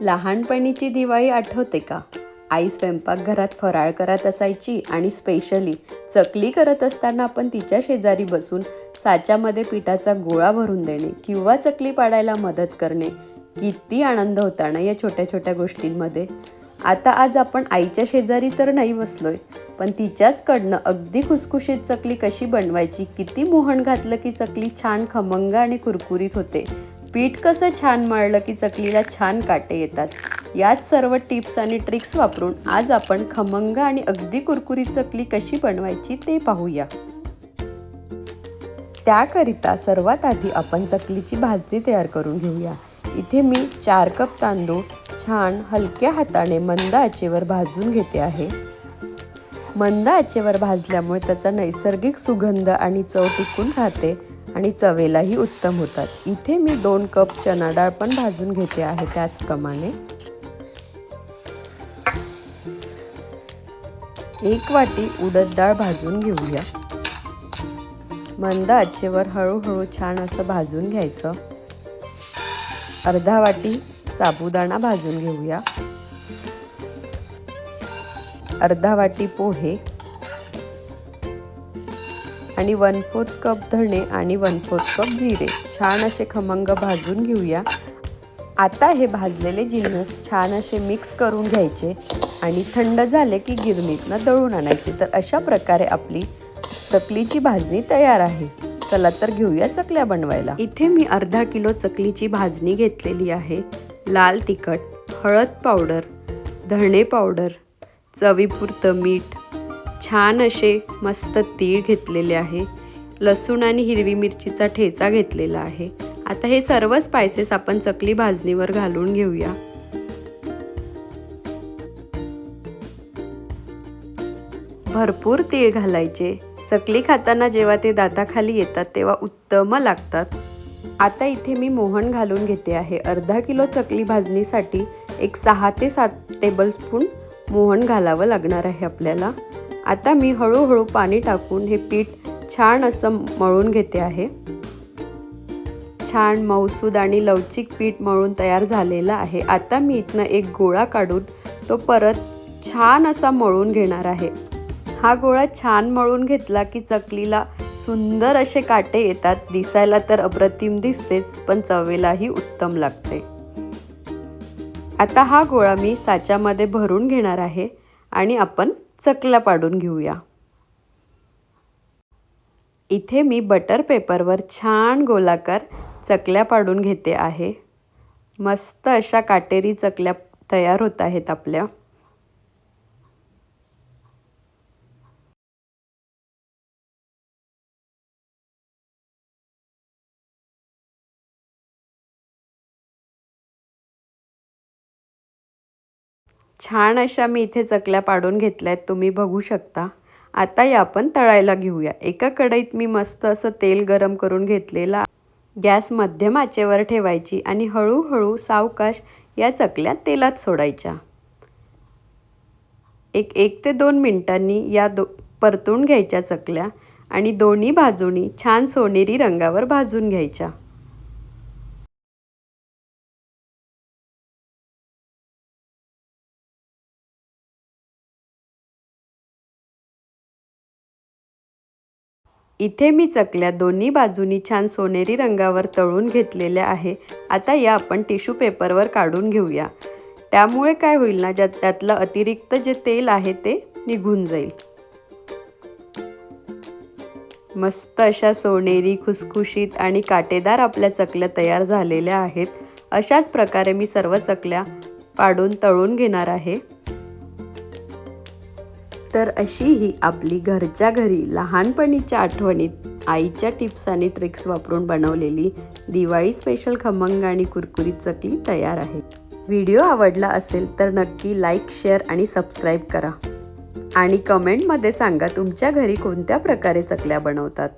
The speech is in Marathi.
लहानपणीची दिवाळी आठवते का? आई स्वयंपाकघरात फराळ करत असायची आणि स्पेशली चकली करत असताना आपण तिच्या शेजारी बसून साच्यामध्ये पिठाचा गोळा भरून देणे किंवा चकली पाडायला मदत करणे किती आनंद होता ना या छोट्या छोट्या गोष्टींमध्ये. आता आज आपण आईच्या शेजारी तर नाही बसलोय पण तिच्याचकडनं अगदी खुसखुशीत चकली कशी बनवायची किती मोहन घातलं की चकली छान खमंग आणि कुरकुरीत होते. पीठ कसं छान मळलं की चकलीला छान काटे येतात? याच सर्व टिप्स आणि ट्रिक्स वापरून आज आपण खमंग आणि अगदी कुरकुरीत चकली कशी बनवायची ते पाहूया. त्याकरिता सर्वात आधी आपण चकलीची भाजणी तयार करून घेऊया. इथे मी चार कप तांदूळ छान हलक्या हाताने मंद आचेवर भाजून घेते आहे. मंद आचेवर भाजल्यामुळे त्याचा नैसर्गिक सुगंध आणि चव टिकून राहते. आणि चवेलाही उत्तम होतात. इथे मी दोन कप चना डाळ पण भाजून घेते आहे त्याचप्रमाणे एक वाटी उडद डाळ भाजून घेऊया. मंद आचेवर हळूहळू छान असं भाजून घ्यायचं. अर्धा वाटी साबुदाणा भाजून घेऊया. अर्धा वाटी पोहे. आणि वन फोर्थ कप धणे आणि वन फोर्थ कप जिरे. छान असे खमंग भाजून घेऊया. आता हे भाजलेले जिन्नस छान असे मिक्स करून घ्यायचे आणि थंड झाले की गिरणीतनं दळून आणायचे. तर अशा प्रकारे आपली चकलीची भाजणी तयार आहे. चला तर घेऊया चकल्या बनवायला. इथे मी अर्धा किलो चकलीची भाजणी घेतलेली आहे. लाल तिखट हळद पावडर धणे पावडर चवीपुरतं मीठ छान असे मस्त तीळ घेतलेले आहे. लसूण आणि हिरवी मिरचीचा ठेचा घेतलेला आहे. आता हे सर्व स्पायसेस आपण चकली भाजणीवर घालून घेऊया. भरपूर तीळ घालायचे. चकली खाताना जेव्हा ते दाताखाली येतात तेव्हा उत्तम लागतात. आता इथे मी मोहन घालून घेते आहे. अर्धा किलो चकली भाजणीसाठी एक सहा ते सात टेबलस्पून मोहन घालावं लागणार आहे आपल्याला. आता मी हळूहळू पाणी टाकून हे पीठ छान असं मळून घेते आहे. छान मौसूद आणि लवचिक पीठ मळून तयार झालेला आहे. आता मी इथनं एक गोळा काढून तो परत छान असा मळून घेणार आहे. हा गोळा छान मळून घेतला की चकलीला सुंदर असे काटे येतात. दिसायला तर अप्रतिम दिसतेच पण चवेलाही उत्तम लागते. आता हा गोळा मी साच्यामध्ये भरून घेणार आहे आणि आपण चकल्या पाडून घेऊया. इथे मी बटर पेपरवर छान गोलाकार चकल्या पाडून घेते आहे. मस्त अशा काटेरी चकल्या तयार होत आहेत आपल्या. छान अशा मी इथे चकल्या पाडून घेतल्या आहेत तुम्ही बघू शकता. आता या आपण तळायला घेऊया. एका कढईत मी मस्त असं तेल गरम करून घेतलेला गॅस मध्यम आचेवर ठेवायची आणि हळूहळू सावकाश या चकल्या तेलात सोडायच्या. एक एक ते दोन मिनटांनी या दो परतून घ्यायच्या चकल्या आणि दोन्ही बाजूनी छान सोनेरी रंगावर भाजून घ्यायच्या. इथे मी चकल्या दोन्ही बाजूनी छान सोनेरी रंगावर तळून घेतलेल्या आहे. आता या आपण टिश्यू पेपरवर काढून घेऊया. त्यामुळे काय होईल ना ज्यात त्यातलं अतिरिक्त जे तेल आहे ते निघून जाईल. मस्त अशा सोनेरी खुसखुशीत आणि काटेदार आपल्या चकल्या तयार झालेल्या आहेत. अशाच प्रकारे मी सर्व चकल्या पाडून तळून घेणार आहे. तर अशी ही आपली घरच्या घरी लहानपणीच्या आठवणीत आईच्या टिप्स आणि ट्रिक्स वापरून बनवलेली दिवाळी स्पेशल खमंग आणि कुरकुरीत चकली तयार आहे. व्हिडिओ आवडला असेल तर नक्की लाईक शेअर आणि सबस्क्राईब करा. आणि कमेंटमध्ये सांगा तुमच्या घरी कोणत्या प्रकारे चकल्या बनवतात.